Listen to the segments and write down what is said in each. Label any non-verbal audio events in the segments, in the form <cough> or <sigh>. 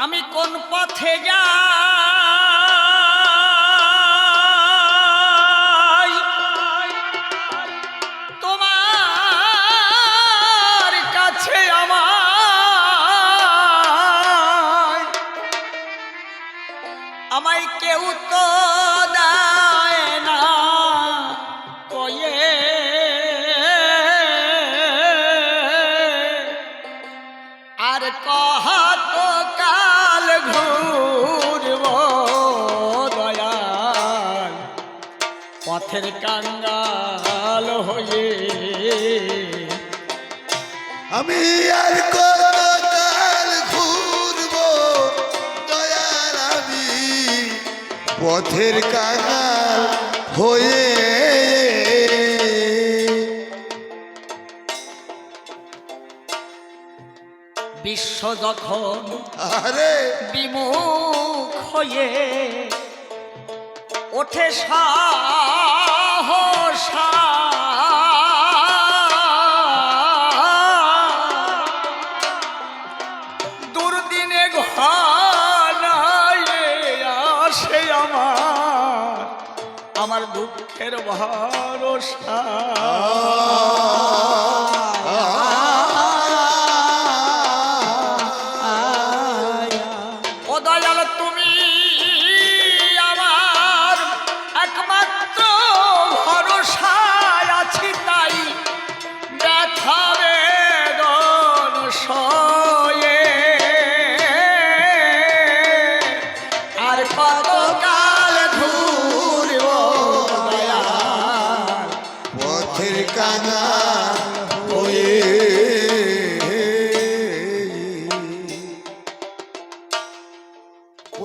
আমি কোন পথে যাই? তোমার কাছে আমায় আমায় কেউ তো আর কহত কাল ঘুরব দয়াল পথের কাঙ্গাল হয়ে আমি আর আমি পথের কাঙাল হয়ে বিশ্ব যখন আরে। বিমুখ হয়ে ওঠে সাহসা। দুর্দিনে ঘনায় আসে আমার আমার দুঃখের ভরসা। দয়াল তুমি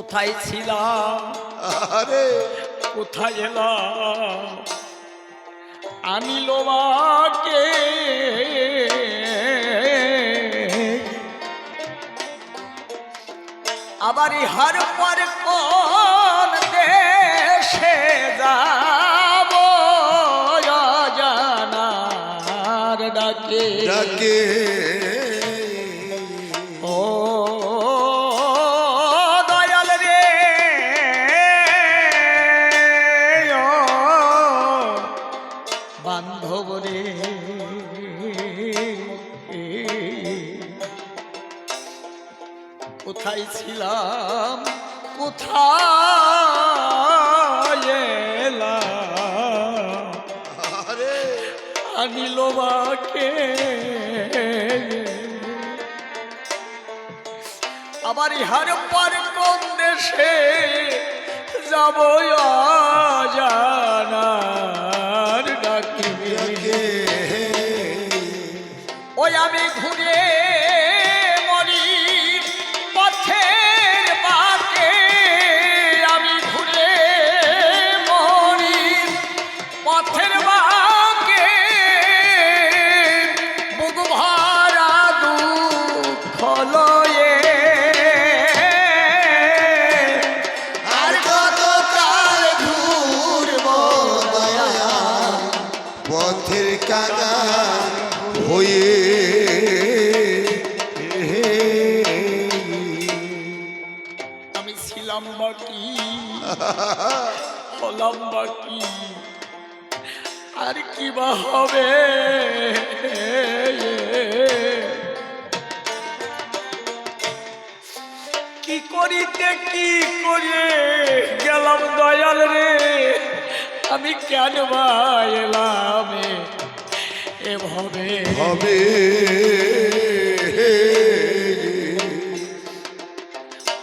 কোথায় ছিলাম আরে। কোথায় এলাম আমি লোবাকে আবার ইহার পর কোন দেশে যাব জানার ডাকে। ডাকে। কোথায় ছিলাম? কোথায় এলাম? আরে। আনিল বাকে আবার ইহার পর কোন দেশে যাব জানার ডাকি? ডাকে। ওই আমি ঘুরে ছিলাম বাকি হলাম <laughs> বাকি আর কি বা হবে? কি করিতে কি করে গেলাম দয়াল রে? আমি কেন বা এলাম এ- এভাবে হবে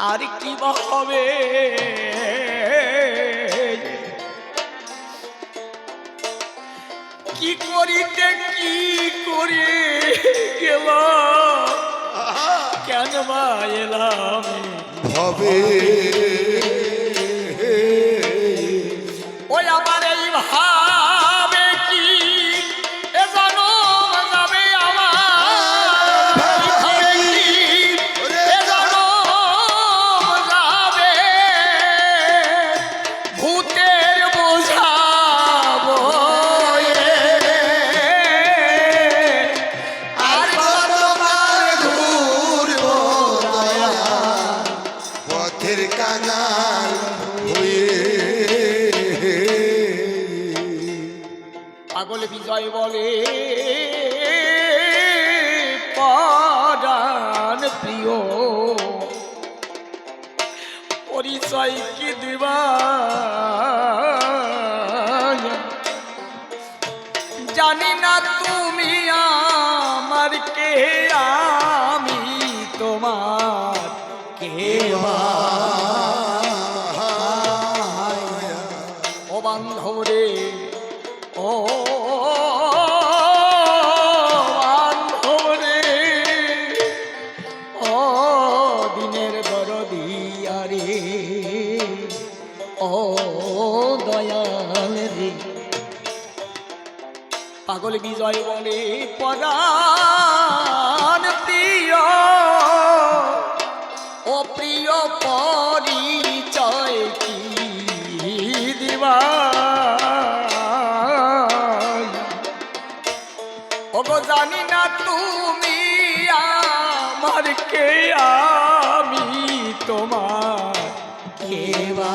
আর কি বা হবে? কি করিতে কি করে গেল? কেন বা এলাম? হবে কাল হয়ে পাগল বিজয় বলে পরাণ প্রিয়। পরিচয় কি দিবা? বান্ধবরে ও বান্ধবরে ও দিনের বরদিয়া রে ও দয়াল রে। পাগল বিজয় বলে পরাণ প্রিয়। ও প্রিয় পরিচয় কি দিবা? জানি না তুমি আমার কে আমি তোমার কেবা